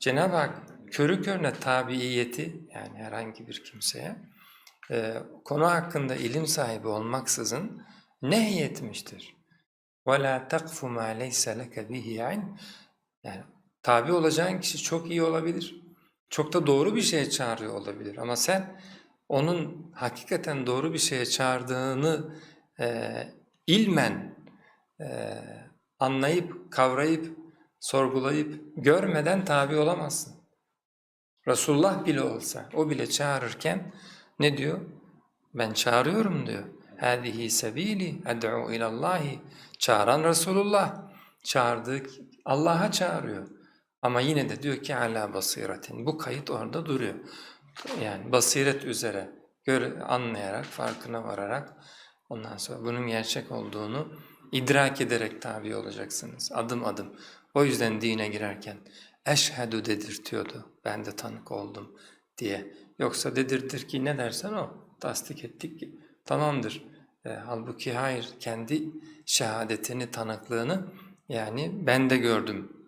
Cenab-ı Hak körü körüne tabiiyeti yani herhangi bir kimseye e, konu hakkında ilim sahibi olmaksızın nehyetmiştir. وَلَا تَقْفُ مَا لَيْسَ لَكَ بِهِ عِلْمٍ Yani tabi olacağın kişi çok iyi olabilir. Çok da doğru bir şeye çağırıyor olabilir. Ama sen onun hakikaten doğru bir şeye çağırdığını e, ilmen e, anlayıp, kavrayıp, sorgulayıp görmeden tabi olamazsın. Resulullah bile olsa, o bile çağırırken ne diyor? Ben çağırıyorum diyor. Hâzihi sebîli ed'u ilallahi. Çağıran Resulullah. Çağırdığı Allah'a çağırıyor. Ama yine de diyor ki ala basiretin. Bu kayıt orada duruyor. Yani basiret üzere gör, anlayarak, farkına vararak ondan sonra bunun gerçek olduğunu idrak ederek tabi olacaksınız. Adım adım. O yüzden dine girerken eşhedü dedirtiyordu. Ben de tanık oldum diye. Yoksa dedirtir ki ne dersen o. Tasdik ettik ki tamamdır. E, halbuki hayır kendi şehadetini, tanıklığını yani ben de gördüm